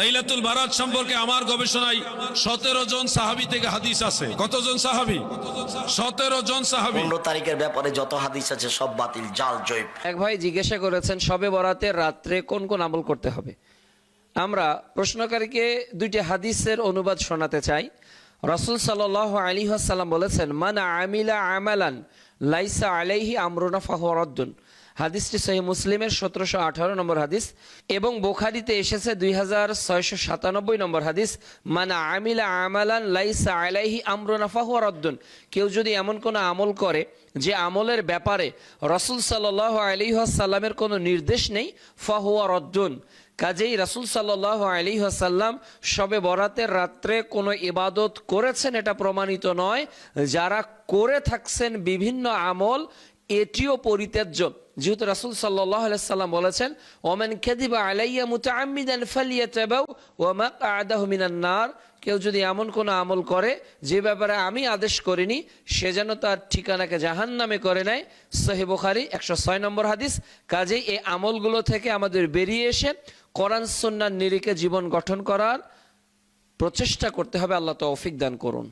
লাইলাতুল বারাত সম্পর্কে আমার গবেষণায় সতেরো জন সাহাবি থেকে হাদিস আছে। কতজন সাহাবি? সতেরো জন সাহাবি। পনেরো তারিখের ব্যাপারে যত হাদিস আছে সব বাতিল জাল জৈব। এক ভাই জিজ্ঞাসা করেছেন সবে বরাতের রাত্রে কোন কোন আমল করতে হবে? আমরা প্রশ্নকারীকে দুইটি হাদিসের অনুবাদ শোনাতে চাই। রসুল সাল আলী সাল্লাম বলেছেন মান আমিলা আমালান লাইসা আলাইহি আমরুনা ফাহরদ্দুন হাদিসটি সহি মুসলিমের সতেরোশো আঠারো নম্বর হাদিস এবং বোখারিতে এসেছে দুই হাজার ছয়শো সাতানব্বই নম্বর হাদিস, মানা আমিলা আমালান লাইসা আলাইহি আমরুনা ফাহরদ্দুন কেউ যদি এমন কোনো আমল করে যে আমলের ব্যাপারে রসুল সাল্লাহ আলী সাল্লামের কোনো নির্দেশ নেই, ফাহুয়া রদ্দুন। কাজেই রাসুল সাল্লাহ আলী আসাল্লাম সবে বরাতের রাত্রে কোনো ইবাদত করেছেন এটা প্রমাণিত নয়। যারা করে থাকছেন বিভিন্ন আমল, এটিও পরিত্যাজ্য। যেহেতু রাসুল সাল্লাম বলেছেন, ওমেন খেদিবা আলাইয়া মুতাআম্মিদান ফালিয়াতাবাউ ওয়া মাকআদাহু মিনান নার। কেউ যদি এমন কোনো আমল করে, যে ব্যাপারে আমি আদেশ করিনি, সে যেন তার ঠিকানাকে জাহান নামে করে নেয়। সহি বুখারি, একশো ছয় নম্বর হাদিস। কাজেই এই আমলগুলো থেকে আমাদের বেরিয়ে এসে কোরআন সন্ন্যার নিরিখে জীবন গঠন করার প্রচেষ্টা করতে হবে। আল্লাহ তৌফিক দান করুন।